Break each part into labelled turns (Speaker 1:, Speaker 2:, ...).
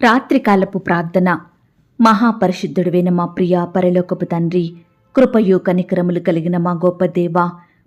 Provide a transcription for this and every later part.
Speaker 1: రాత్రికాలపు ప్రార్థన. మహాపరిశుద్ధుడైన మా ప్రియా పరలోకపు తండ్రి కృపయు కనికరములు కలిగిన మా గొప్ప దేవ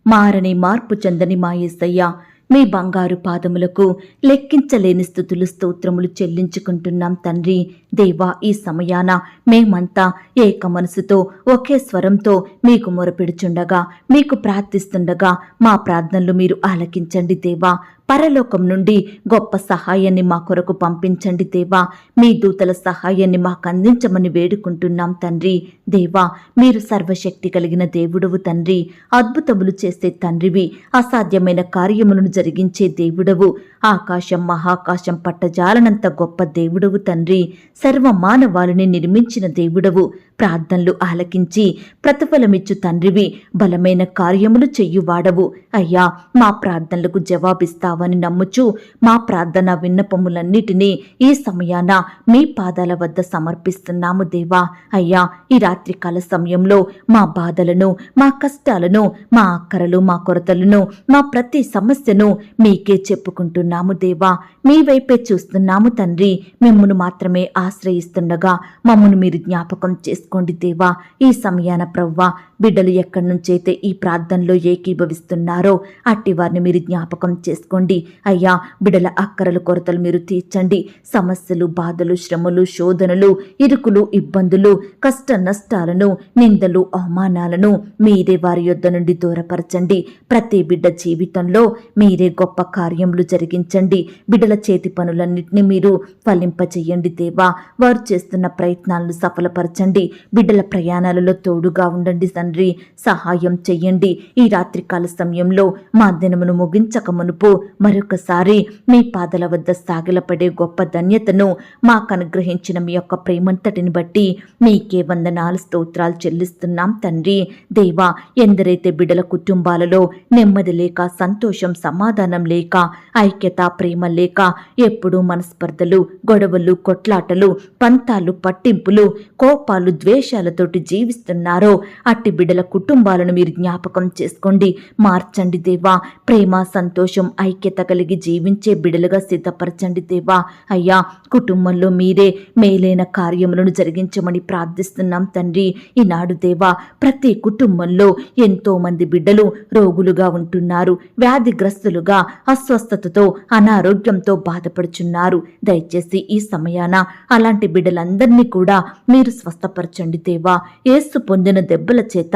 Speaker 1: మారని మార్పు చెందని మా ఏసయ్య మీ బంగారు పాదములకు లెక్కించలేని స్థుతులు స్తోత్రములు చెల్లించుకుంటున్నాం తండ్రి. దేవా ఈ సమయాన మేమంతా ఏక మనసుతో ఒకే స్వరంతో మీకు మొరపెడుచుండగా మీకు ప్రార్థిస్తుండగా మా ప్రార్థనలు మీరు ఆలకించండి దేవా. పరలోకం నుండి గొప్ప సహాయాన్ని మా కొరకు పంపించండి దేవా. మీ దూతల సహాయాన్ని మాకు అందించమని వేడుకుంటున్నాం తండ్రి. దేవా మీరు సర్వశక్తి కలిగిన దేవుడవు తండ్రి. అద్భుతములు చేసే తండ్రివి అసాధ్యమైన కార్యములను జరిగించే దేవుడవు. ఆకాశం మహాకాశం పట్టజాలనంత గొప్ప దేవుడవు తండ్రి. సర్వ మానవాళిని నిర్మించిన దేవుడవు. ప్రార్థనలు ఆలకించి ప్రతిఫలమిచ్చు తండ్రివి బలమైన కార్యములు చెయ్యువాడవు అయ్యా మా ప్రార్థనలకు జవాబిస్తావని నమ్ముచు మా ప్రార్థన విన్నపములన్నిటినీ ఈ సమయాన మీ పాదాల వద్ద సమర్పిస్తున్నాము దేవా. అయ్యా ఈ రాత్రికాల సమయంలో మా బాధలను మా కష్టాలను మా అక్కరలు మా కొరతలను మా ప్రతి సమస్యను మీకే చెప్పుకుంటున్నాము దేవా. మీ వైపే చూస్తున్నాము తండ్రి మిమ్మను మాత్రమే ఆశ్రయిస్తుండగా మమ్మను మీరు జ్ఞాపకం చేసుకోండి దేవా. ఈ సమయాన ప్రవ్వా బిడ్డలు ఎక్కడి నుంచైతే ఈ ప్రార్థనలో ఏకీభవిస్తున్నారో అట్టి వారిని మీరు జ్ఞాపకం చేసుకోండి. అయ్యా బిడ్డల అక్కరలు కొరతలు మీరు తీర్చండి. సమస్యలు బాధలు శ్రమలు శోధనలు ఇరుకులు ఇబ్బందులు కష్ట నష్టాలను నిందలు అవమానాలను మీరే వారి యొద్ద నుండి దూరపరచండి. ప్రతి బిడ్డ జీవితంలో మీరే గొప్ప కార్యములు జరిగించండి. బిడ్డల చేతి పనులన్నింటినీ మీరు ఫలింపచేయండి దేవా. వారు చేస్తున్న ప్రయత్నాలను సఫలపరచండి. బిడ్డల ప్రయాణాలలో తోడుగా ఉండండి తండ్రి. సహాయం చెయ్యండి. ఈ రాత్రికాల సమయంలో మా దినమును ముగించక మునుపు మరొకసారి మీ పాదల వద్ద సాగిలపడే గొప్ప ధన్యతను మాకు అనుగ్రహించిన మీ యొక్క ప్రేమంతటిని బట్టి మీకే వందనాలు స్తోత్రాలు చెల్లిస్తున్నాం తండ్రి. దేవా ఎందరైతే బిడ్డల కుటుంబాలలో నెమ్మది లేక సంతోషం సమాధానం లేక ఐక్యత ప్రేమ లేక ఎప్పుడూ మనస్పర్ధలు గొడవలు కొట్లాటలు పంతాలు పట్టింపులు కోపాలు ద్వేషాలతోటి జీవిస్తున్నారో అట్టి బిడ్డల కుటుంబాలను మీరు జ్ఞాపకం చేసుకోండి. మార్చండి దేవా. ప్రేమ సంతోషం ఐక్యత కలిగి జీవించే బిడలుగా సిద్ధపరచండి దేవా. అయ్యా కుటుంబంలో మీరే మేలైన కార్యములను జరిగించమని ప్రార్థిస్తున్నాం తండ్రి. ఈనాడు దేవా ప్రతి కుటుంబంలో ఎంతో మంది బిడ్డలు రోగులుగా ఉంటున్నారు. వ్యాధిగ్రస్తులుగా అస్వస్థతతో అనారోగ్యంతో బాధపడుచున్నారు. దయచేసి ఈ సమయాన అలాంటి బిడ్డలందరినీ కూడా మీరు స్వస్థపరచండి. దేవా ఏసు పొందిన దెబ్బల చేత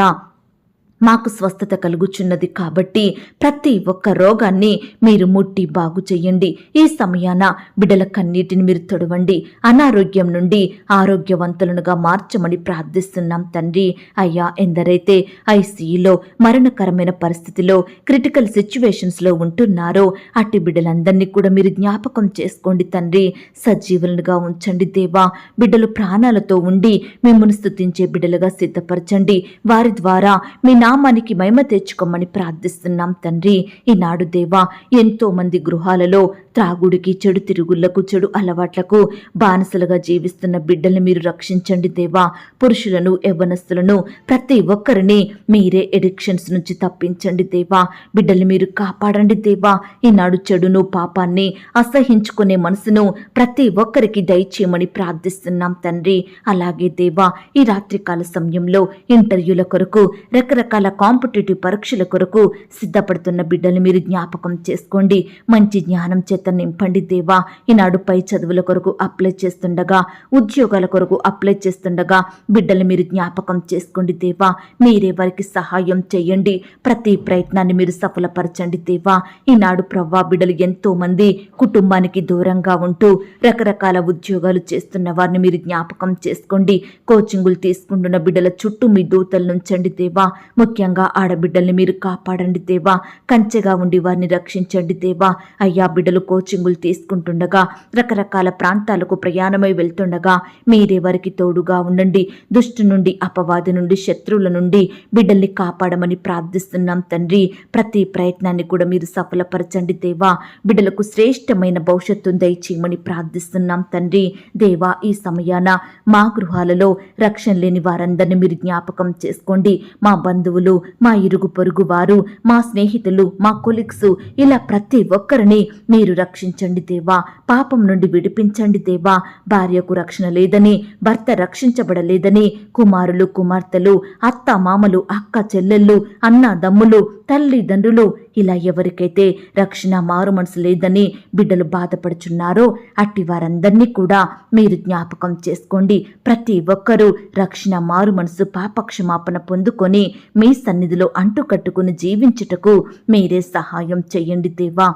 Speaker 1: మాకు స్వస్థత కలుగుచున్నది కాబట్టి ప్రతి ఒక్క రోగాన్ని మీరు ముట్టి బాగు చెయ్యండి ఈ సమయాన బిడ్డల కన్నీటిని మీరు తొడవండి. అనారోగ్యం నుండి ఆరోగ్యవంతులనుగా మార్చమని ప్రార్థిస్తున్నాం తండ్రి. అయ్యా ఎందరైతే ఐసీయూలో మరణకరమైన పరిస్థితిలో క్రిటికల్ సిచ్యువేషన్స్లో ఉంటున్నారో అట్టి బిడ్డలందరినీ కూడా మీరు జ్ఞాపకం చేసుకోండి తండ్రి. సజీవులనుగా ఉంచండి దేవా. బిడ్డలు ప్రాణాలతో ఉండి మిమ్మల్ని స్థుతించే బిడ్డలుగా సిద్ధపరచండి. వారి ద్వారా మీ నా నామానికి మహిమ తెచ్చుకోమని ప్రార్థిస్తున్నాం తండ్రి. ఈనాడు దేవా ఎంతో మంది గృహాలలో త్రాగుడికి చెడు తిరుగుళ్ళకు చెడు అలవాట్లకు బానిసలుగా జీవిస్తున్న బిడ్డల్ని మీరు రక్షించండి దేవా. పురుషులను యవ్వనస్తులను ప్రతి ఒక్కరిని మీరే ఎడిక్షన్స్ నుంచి తప్పించండి దేవా. బిడ్డల్ని మీరు కాపాడండి దేవా. ఈనాడు చెడును పాపాన్ని అసహించుకునే మనసును ప్రతి ఒక్కరికి దయచేయమని ప్రార్థిస్తున్నాం తండ్రి. అలాగే దేవా ఈ రాత్రికాల సమయంలో ఇంటర్వ్యూల కొరకు రకరకాల కాంపిటేటివ్ పరీక్షల కొరకు సిద్ధపడుతున్న బిడ్డలు మీరు జ్ఞాపకం చేసుకోండి. మంచి జ్ఞానం చేత నింపండి దేవా. ఈనాడు పై చదువుల కొరకు అప్లై చేస్తుండగా ఉద్యోగాల కొరకు అప్లై చేస్తుండగా బిడ్డలు మీరు జ్ఞాపకం చేసుకోండి దేవా. మీరే వారికి సహాయం చేయండి. ప్రతి ప్రయత్నాన్ని మీరు సఫలపరచండి దేవా. ఈనాడు ప్రవ్వా బిడ్డలు ఎంతో మంది కుటుంబానికి దూరంగా ఉంటూ రకరకాల ఉద్యోగాలు చేస్తున్న వారిని మీరు జ్ఞాపకం చేసుకోండి. కోచింగులు తీసుకుంటున్న బిడ్డల చుట్టూ మీ దూతలు నుంచండి దేవా. ముఖ్యంగా ఆడబిడ్డల్ని మీరు కాపాడండి దేవా. కంచెగా ఉండి వారిని రక్షించండి దేవా. అయ్యా బిడ్డలు కోచింగులు తీసుకుంటుండగా రకరకాల ప్రాంతాలకు ప్రయాణమై వెళ్తుండగా మీరే వారికి తోడుగా ఉండండి. దుష్టు నుండి అపవాది నుండి శత్రువుల నుండి బిడ్డల్ని కాపాడమని ప్రార్థిస్తున్నాం తండ్రి. ప్రతి ప్రయత్నాన్ని కూడా మీరు సఫలపరచండి దేవా. బిడ్డలకు శ్రేష్టమైన భవిష్యత్తును దయచేయమని ప్రార్థిస్తున్నాం తండ్రి. దేవా ఈ సమయాన మా గృహాలలో రక్షణ లేని వారందరినీ మీరు జ్ఞాపకం చేసుకోండి. మా బంధువులు మా ఇరుగు పొరుగు వారు మా స్నేహితులు మా కొలిక్స్ ఇలా ప్రతి ఒక్కరిని మీరు రక్షించండి దేవా. పాపం నుండి విడిపించండి దేవా. భార్యకు రక్షణ లేదని భర్త రక్షించబడలేదని కుమారులు కుమార్తెలు అత్త మామలు అక్క చెల్లెళ్ళు అన్నదమ్ములు తల్లిదండ్రులు ఇలా ఎవరికైతే రక్షణ మారు మనసు లేదని బిడ్డలు బాధపడుచున్నారో అట్టి వారందరినీ కూడా మీరు జ్ఞాపకం చేసుకోండి. ప్రతి ఒక్కరూ రక్షణ మారు మనసు పాపక్షమాపణ పొందుకొని మీ సన్నిధిలో అంటుకట్టుకుని జీవించుటకు మీరే సహాయం చేయండి దేవా.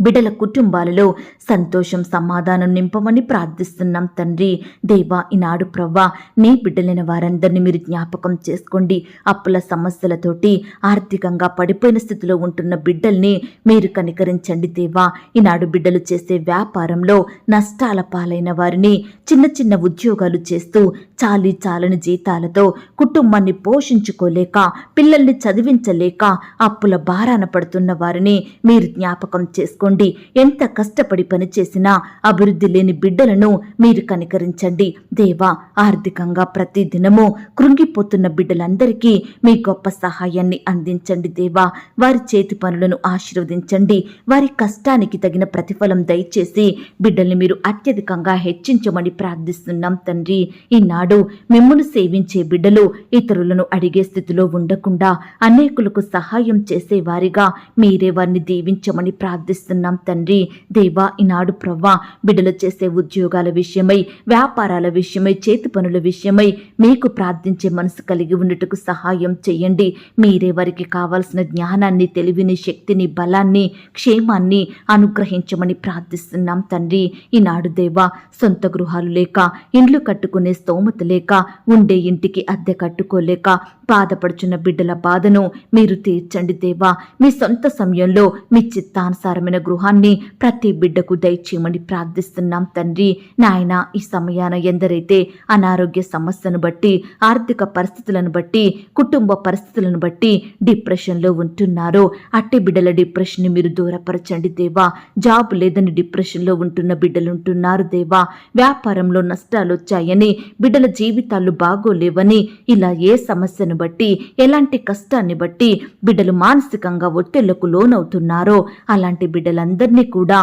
Speaker 1: బిడ్డల కుటుంబాలలో సంతోషం సమాధానం నింపమని ప్రార్థిస్తున్నాం తండ్రి. దేవా ఈనాడు ప్రవ్వా నీ బిడ్డలైన వారందరినీ మీరు జ్ఞాపకం చేసుకోండి. అప్పుల సమస్యలతోటి ఆర్థికంగా పడిపోయిన స్థితిలో ఉంటున్న బిడ్డల్ని మీరు కనికరించండి దేవా. ఈనాడు బిడ్డలు చేసే వ్యాపారంలో నష్టాల పాలైన వారిని చిన్న చిన్న ఉద్యోగాలు చేస్తూ చాలి చాలని జీతాలతో కుటుంబాన్ని పోషించుకోలేక పిల్లల్ని చదివించలేక అప్పుల భారాన పడుతున్న వారిని మీరు జ్ఞాపకం చేసుకోండి. ఎంత కష్టపడి పనిచేసినా అభివృద్ధి లేని బిడ్డలను మీరు కనికరించండి. దేవా ఆర్థికంగా ప్రతి దినము కృంగిపోతున్న బిడ్డలందరికీ మీ గొప్ప సహాయాన్ని అందించండి దేవా. వారి చేతి పనులను ఆశీర్వదించండి. వారి కష్టానికి తగిన ప్రతిఫలం దయచేసి బిడ్డల్ని మీరు అత్యధికంగా హెచ్చించమని ప్రార్థిస్తున్నాం తండ్రి. ఈనాడు మిమ్మల్ని సేవించే బిడ్డలు ఇతరులను అడిగే స్థితిలో ఉండకుండా అనేకులకు సహాయం చేసేవారిగా మీరే వారిని దీవించమని ప్రార్థిస్తున్నాం తండ్రి. దేవా ఈనాడు ప్రవ్వా బిడ్డలు చేసే ఉద్యోగాల విషయమై వ్యాపారాల విషయమై చేతి పనుల విషయమై మీకు ప్రార్థించే మనసు కలిగి ఉండటకు సహాయం చేయండి. మీరే వారికి కావాల్సిన జ్ఞానాన్ని తెలివిని శక్తిని బలాన్ని క్షేమాన్ని అనుగ్రహించమని ప్రార్థిస్తున్నాం తండ్రి. ఈనాడు దేవా సొంత గృహాలు లేక ఇండ్లు కట్టుకునే స్తోమత లేక ఉండే ఇంటికి అద్దె కట్టుకోలేక బాధపడుచున్న బిడ్డల బాధను మీరు తీర్చండి దేవా. మీ సొంత సమయంలో మీ చిత్తానుసారమైన గృహాన్ని ప్రతి బిడ్డకు దయచేయమని ప్రార్థిస్తున్నాం తండ్రి. నాయన ఈ సమయాన ఎందరైతే అనారోగ్య సమస్యను బట్టి ఆర్థిక పరిస్థితులను బట్టి కుటుంబ పరిస్థితులను బట్టి డిప్రెషన్లో ఉంటున్నారో అట్టి బిడ్డల డిప్రెషన్ని మీరు దూరపరచండి దేవా. జాబ్ లేదని డిప్రెషన్లో ఉంటున్న బిడ్డలు ఉంటున్నారు దేవా. వ్యాపారంలో నష్టాలు వచ్చాయని బిడ్డల జీవితాలు బాగోలేవని ఇలా ఏ సమస్యను బట్టి ఎలాంటి కష్టాన్ని బట్టి బిడ్డలు మానసికంగా ఒత్తిళ్ళకు లోనవుతున్నారో అలాంటి బిడ్డ బిడ్డలందరినీ కూడా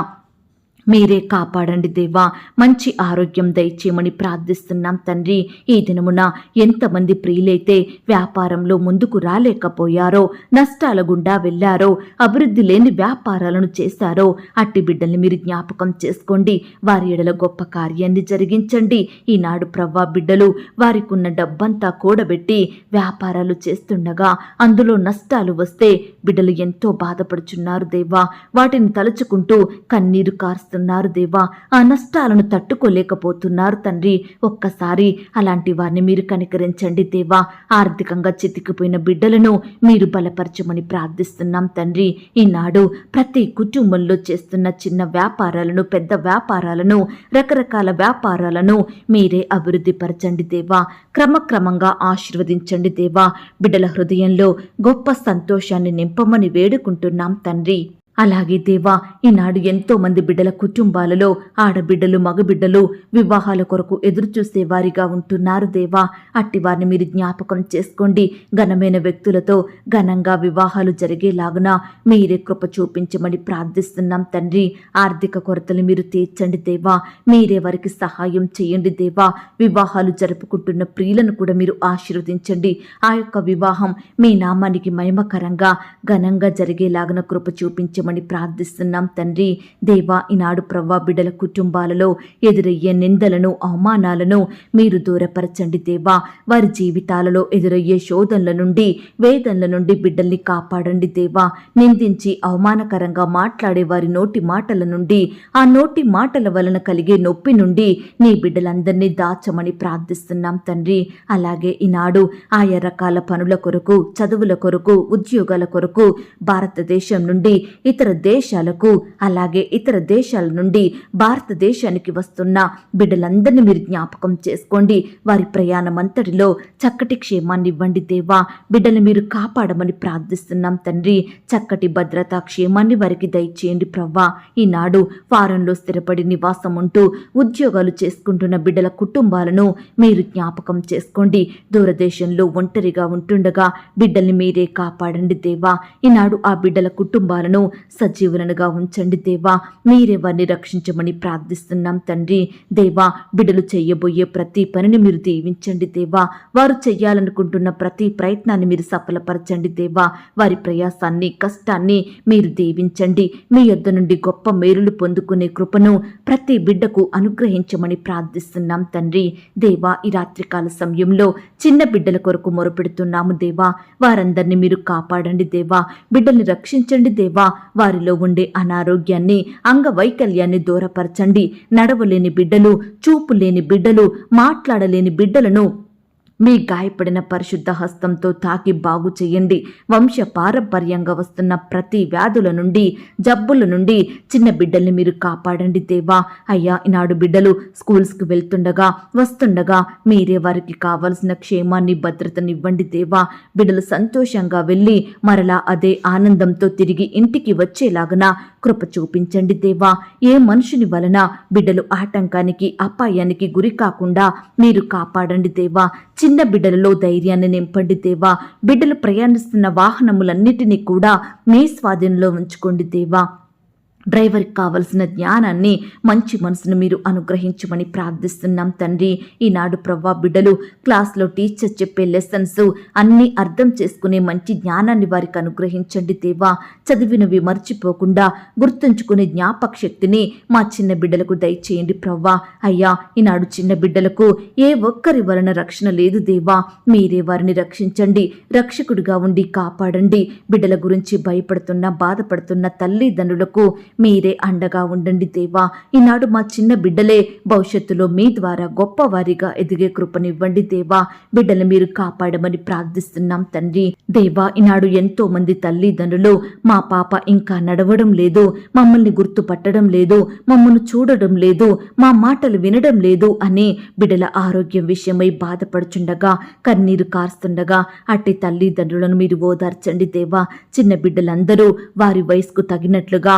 Speaker 1: మీరే కాపాడండి దేవా. మంచి ఆరోగ్యం దయచేయమని ప్రార్థిస్తున్నాం తండ్రి. ఈ దినమున ఎంతమంది ప్రియులైతే వ్యాపారంలో ముందుకు రాలేకపోయారో నష్టాల గుండా వెళ్ళారో అభివృద్ధి లేని వ్యాపారాలను చేశారో అట్టి బిడ్డల్ని మీరు జ్ఞాపకం చేసుకోండి. వారి ఎడల గొప్ప కార్యాన్ని జరిగించండి. ఈనాడు ప్రవ్వా బిడ్డలు వారికున్న డబ్బంతా కూడబెట్టి వ్యాపారాలు చేస్తుండగా అందులో నష్టాలు వస్తే బిడ్డలు ఎంతో బాధపడుచున్నారు దేవా. వాటిని తలుచుకుంటూ కన్నీరు కారుస్తున్నారు దేవా. ఆ నష్టాలను తట్టుకోలేకపోతున్నారు తండ్రి. ఒక్కసారి అలాంటి వారిని మీరు కనికరించండి దేవా. ఆర్థికంగా చితికిపోయిన బిడ్డలను మీరు బలపరచమని ప్రార్థిస్తున్నాం తండ్రి. ఈనాడు ప్రతి కుటుంబంలో చేస్తున్న చిన్న వ్యాపారాలను పెద్ద వ్యాపారాలను రకరకాల వ్యాపారాలను మీరే అభివృద్ధి పరచండి దేవా. క్రమక్రమంగా ఆశీర్వదించండి దేవా. బిడ్డల హృదయంలో గొప్ప సంతోషాన్ని నింపమని వేడుకుంటున్నాం తండ్రి. అలాగే దేవా ఈనాడు ఎంతో మంది బిడ్డల కుటుంబాలలో ఆడబిడ్డలు మగబిడ్డలు వివాహాల కొరకు ఎదురుచూసేవారిగా వారిగా ఉంటున్నారు దేవా. అట్టి వారిని మీరు జ్ఞాపకం చేసుకోండి. ఘనమైన వ్యక్తులతో ఘనంగా వివాహాలు జరిగేలాగున మీరే కృప చూపించమని ప్రార్థిస్తున్నాం తండ్రి. ఆర్థిక కొరతలు మీరు తీర్చండి దేవా. మీరే వారికి సహాయం చేయండి దేవా. వివాహాలు జరుపుకుంటున్న ప్రియులను కూడా మీరు ఆశీర్వదించండి. ఆ యొక్క వివాహం మీ నామానికి మహిమకరంగా ఘనంగా జరిగేలాగున కృప చూపించమని ప్రార్థిస్తున్నాం తండ్రి. దేవా ఈనాడు ప్రవ్వా బిడ్డల కుటుంబాలలో ఎదురయ్యే నిందలను అవమానాలను మీరు దూరపరచండి దేవా. వారి జీవితాలలో ఎదురయ్యే శోధనల నుండి వేదనల నుండి బిడ్డల్ని కాపాడండి దేవా. నిందించి అవమానకరంగా మాట్లాడే వారి నోటి మాటల నుండి ఆ నోటి మాటల వలన కలిగే నొప్పి నుండి నీ బిడ్డలందరినీ దాచమని ప్రార్థిస్తున్నాం తండ్రి. అలాగే ఈనాడు ఆయా రకాల పనుల కొరకు చదువుల కొరకు ఉద్యోగాల కొరకు భారతదేశం నుండి ఇతర దేశాలకు అలాగే ఇతర దేశాల నుండి భారతదేశానికి వస్తున్న బిడ్డలందరినీ మీరు జ్ఞాపకం చేసుకోండి. వారి ప్రయాణం అంతటిలో చక్కటి క్షేమాన్ని ఇవ్వండి దేవా. బిడ్డలు మీరు కాపాడమని ప్రార్థిస్తున్నాం తండ్రి. చక్కటి భద్రతా క్షేమాన్ని వారికి దయచేయండి ప్రవ్వా. ఈనాడు ఫారంలో స్థిరపడి నివాసం ఉంటూ ఉద్యోగాలు చేసుకుంటున్న బిడ్డల కుటుంబాలను మీరు జ్ఞాపకం చేసుకోండి. దూరదేశంలో ఒంటరిగా ఉంటుండగా బిడ్డల్ని మీరే కాపాడండి దేవా. ఈనాడు ఆ బిడ్డల కుటుంబాలను సజీవులనుగా ఉంచండి దేవా. మీరే వారిని రక్షించమని ప్రార్థిస్తున్నాం తండ్రి. దేవా బిడ్డలు చేయబోయే ప్రతి పనిని మీరు దీవించండి దేవా. వారు చేయాలనుకుంటున్న ప్రతి ప్రయత్నాన్ని మీరు సఫలపరచండి దేవా. వారి ప్రయాసాన్ని కష్టాన్ని మీరు దీవించండి. మీ యొద్ద నుండి గొప్ప మేలులు పొందుకునే కృపను ప్రతి బిడ్డకు అనుగ్రహించమని ప్రార్థిస్తున్నాం తండ్రి. దేవా ఈ రాత్రికాల సమయంలో చిన్న బిడ్డల కొరకు మొరపెడుతున్నాము దేవా. వారందరినీ మీరు కాపాడండి దేవా. బిడ్డల్ని రక్షించండి దేవా. వారిలో ఉండే అనారోగ్యాన్ని అంగవైకల్యాన్ని దూరపరచండి. నడవలేని బిడ్డలు చూపు లేని బిడ్డలు మాట్లాడలేని బిడ్డలను మీ గాయపడిన పరిశుద్ధ హస్తంతో తాకి బాగు చేయండి. వంశ పారంపర్యంగా వస్తున్న ప్రతి వ్యాధుల నుండి జబ్బుల నుండి చిన్న బిడ్డల్ని మీరు కాపాడండి దేవా. అయ్యా ఈనాడు బిడ్డలు స్కూల్స్కి వెళ్తుండగా వస్తుండగా మీరే వారికి కావలసిన క్షేమాన్ని భద్రతనివ్వండి దేవా. బిడ్డలు సంతోషంగా వెళ్ళి మరలా అదే ఆనందంతో తిరిగి ఇంటికి వచ్చేలాగన కృప చూపించండి దేవా. ఏ మనుషుని వలన బిడ్డలు ఆటంకానికి అపాయానికి గురి కాకుండా మీరు కాపాడండి దేవా. చిన్న బిడ్డలలో ధైర్యాన్ని నింపండి దేవా బిడ్డలు ప్రయాణిస్తున్న వాహనములన్నిటినీ కూడా మీ స్వాధీనంలో ఉంచుకోండి దేవా డ్రైవర్కి కావలసిన జ్ఞానాన్ని మంచి మనసును మీరు అనుగ్రహించమని ప్రార్థిస్తున్నాం తండ్రి. ఈనాడు ప్రవ్వా బిడ్డలు క్లాస్లో టీచర్ చెప్పే లెసన్స్ అన్నీ అర్థం చేసుకునే మంచి జ్ఞానాన్ని వారికి అనుగ్రహించండి దేవా. చదివినవి మర్చిపోకుండా గుర్తుంచుకునే జ్ఞాపక శక్తిని మా చిన్న బిడ్డలకు దయచేయండి ప్రవ్వా. అయ్యా ఈనాడు చిన్న బిడ్డలకు ఏ ఒక్కరి వలన రక్షణ లేదు దేవా. మీరే వారిని రక్షించండి రక్షకుడిగా ఉండి కాపాడండి. బిడ్డల గురించి భయపడుతున్న బాధపడుతున్న తల్లిదండ్రులకు మీరే అండగా ఉండండి దేవా. ఈనాడు మా చిన్న బిడ్డలే భవిష్యత్తులో మీ ద్వారా గొప్పవారిగా ఎదిగే కృపనివ్వండి దేవా. బిడ్డలు మీరు కాపాడమని ప్రార్థిస్తున్నాం తండ్రి. దేవా ఈనాడు ఎంతో మంది తల్లిదండ్రులు మా పాప ఇంకా నడవడం లేదు మమ్మల్ని గుర్తుపట్టడం లేదు మమ్మల్ని చూడడం లేదు మా మాటలు వినడం లేదు అని బిడ్డల ఆరోగ్యం విషయమై బాధపడుచుండగా కన్నీరు కారుస్తుండగా అట్టి తల్లిదండ్రులను మీరు ఓదార్చండి దేవా. చిన్న బిడ్డలందరూ వారి వయసుకు తగినట్లుగా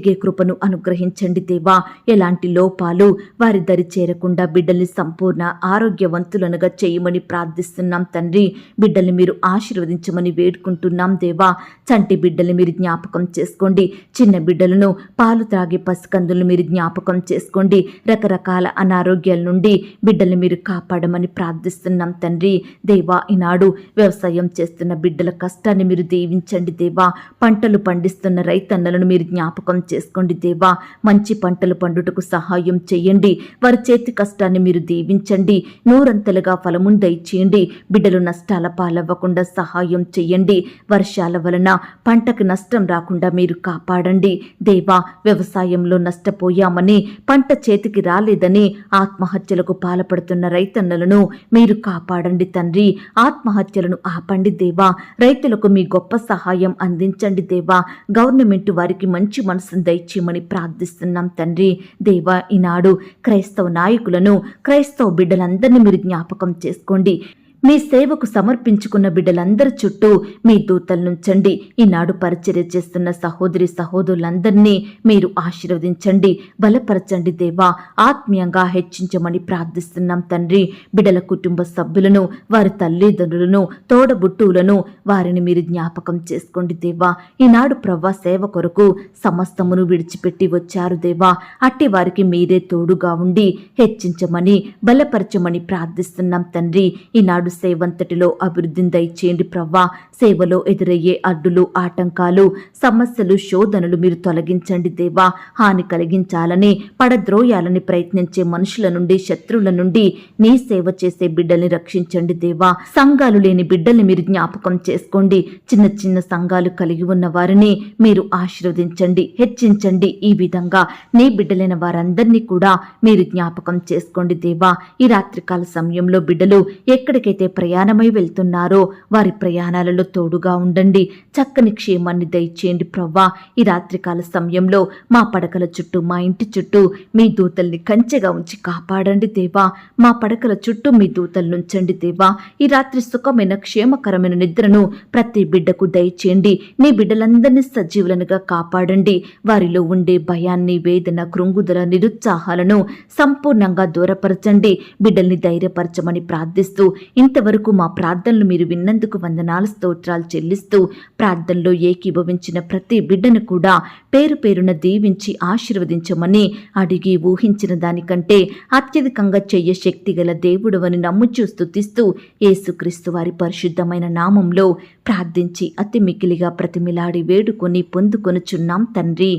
Speaker 1: తిరిగే కృపను అనుగ్రహించండి దేవా. ఎలాంటి లోపాలు వారి దరి చేరకుండా బిడ్డల్ని సంపూర్ణ ఆరోగ్యవంతులనుగా చేయమని ప్రార్థిస్తున్నాం తండ్రి. బిడ్డల్ని మీరు ఆశీర్వదించమని వేడుకుంటున్నాం దేవా. చంటి బిడ్డల్ని మీరు జ్ఞాపకం చేసుకోండి. చిన్న బిడ్డలను పాలు త్రాగే పసికందులను మీరు జ్ఞాపకం చేసుకోండి. రకరకాల అనారోగ్యాల నుండి బిడ్డల్ని మీరు కాపాడమని ప్రార్థిస్తున్నాం తండ్రి. దేవా ఈనాడు వ్యవసాయం చేస్తున్న బిడ్డల కష్టాన్ని మీరు దీవించండి దేవా. పంటలు పండిస్తున్న రైతన్నలను మీరు జ్ఞాపకం చేసుకోండి దేవా. మంచి పంటలు పండుటకు సహాయం చేయండి. వారి చేతి కష్టాన్ని మీరు దీవించండి. నూరంతలుగా ఫలమును దయచేయండి. బిడ్డలు నష్టాల పాలవ్వకుండా సహాయం చేయండి. వర్షాల వలన పంటకు నష్టం రాకుండా మీరు కాపాడండి. దేవా వ్యవసాయంలో నష్టపోయామని పంట చేతికి రాలేదని ఆత్మహత్యలకు పాల్పడుతున్న రైతన్నలను మీరు కాపాడండి తండ్రి. ఆత్మహత్యలను ఆపండి దేవా. రైతులకు మీ గొప్ప సహాయం అందించండి దేవా. గవర్నమెంట్ వారికి మంచి మనసును దయచేయమని ప్రార్థిస్తున్నాం తండ్రి. దేవా ఈనాడు క్రైస్తవ నాయకులను క్రైస్తవ బిడ్డలందరినీ మీరు జ్ఞాపకం చేసుకోండి. మీ సేవకు సమర్పించుకున్న బిడ్డలందరి చుట్టూ మీ దూతలనుంచండి ఈనాడు పరిచర్య చేస్తున్న సహోదరి సహోదరులందరినీ మీరు ఆశీర్వదించండి. బలపరచండి దేవా. ఆత్మీయంగా హెచ్చించమని ప్రార్థిస్తున్నాం తండ్రి. బిడ్డల కుటుంబ సభ్యులను వారి తల్లిదండ్రులను తోడబుట్టువులను వారిని మీరు జ్ఞాపకం చేసుకోండి దేవా. ఈనాడు ప్రవ్వా సేవ కొరకు సమస్తమును విడిచిపెట్టి వచ్చారు దేవా. అట్టి వారికి మీరే తోడుగా ఉండి హెచ్చించమని బలపరచమని ప్రార్థిస్తున్నాం తండ్రి. ఈనాడు సేవంతటిలో అభివృద్ధిని దయచేయండి ప్రవ్వా. సేవలో ఎదురయ్యే అడ్డులు ఆటంకాలు సమస్యలు శోధనలు మీరు తొలగించండి దేవా. హాని కలిగించాలని పడద్రోయాలని ప్రయత్నించే మనుషుల నుండి శత్రువుల నుండి నీ సేవ చేసే బిడ్డల్ని రక్షించండి దేవా. సంఘాలు లేని బిడ్డల్ని మీరు జ్ఞాపకం చేసుకోండి. చిన్న చిన్న సంఘాలు కలిగి ఉన్న వారిని మీరు ఆశీర్వదించండి హెచ్చించండి. ఈ విధంగా నీ బిడ్డలైన వారందరినీ కూడా మీరు జ్ఞాపకం చేసుకోండి దేవా. ఈ రాత్రికాల సమయంలో బిడ్డలు ఎక్కడికైతే ప్రయాణమై వెళ్తున్నారో వారి ప్రయాణాలలో తోడుగా ఉండండి. చక్కని క్షేమాన్ని దయచేయండి ప్రవ్వా. ఈ రాత్రికాల సమయంలో మా పడకల చుట్టూ మా ఇంటి చుట్టూ మీ దూతల్ని కంచెగా ఉంచి కాపాడండి దేవా. మా పడకల చుట్టూ మీ దూతలు ఉంచండి దేవా. ఈ రాత్రి సుఖమైన క్షేమకరమైన నిద్రను ప్రతి బిడ్డకు దయచేయండి. నీ బిడ్డలందరినీ సజీవులనుగా కాపాడండి. వారిలో ఉండే భయాన్ని వేదన కృంగుదల నిరుత్సాహాలను సంపూర్ణంగా దూరపరచండి. బిడ్డల్ని ధైర్యపరచమని ప్రార్థిస్తూ ఇంతవరకు మా ప్రార్థనలు మీరు విన్నందుకు వందనాల స్తోత్రాలు చెల్లిస్తూ ప్రార్థనలో ఏకీభవించిన ప్రతి బిడ్డను కూడా పేరు పేరున దీవించి ఆశీర్వదించమని అడిగి ఊహించిన దానికంటే అత్యధికంగా చెయ్య శక్తి గల దేవుడవని నమ్ముచూ స్థుతిస్తూ యేసుక్రీస్తు వారి పరిశుద్ధమైన నామంలో ప్రార్థించి అతి మిక్కిలిగా ప్రతిమిలాడి వేడుకొని పొందుకొనుచున్నాం తండ్రి.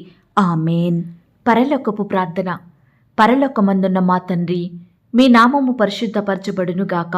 Speaker 1: ఆమెన్. పరలోకపు ప్రార్థన. పరలోకమందున్న మా తండ్రి మీ నామము పరిశుద్ధపరచబడునుగాక.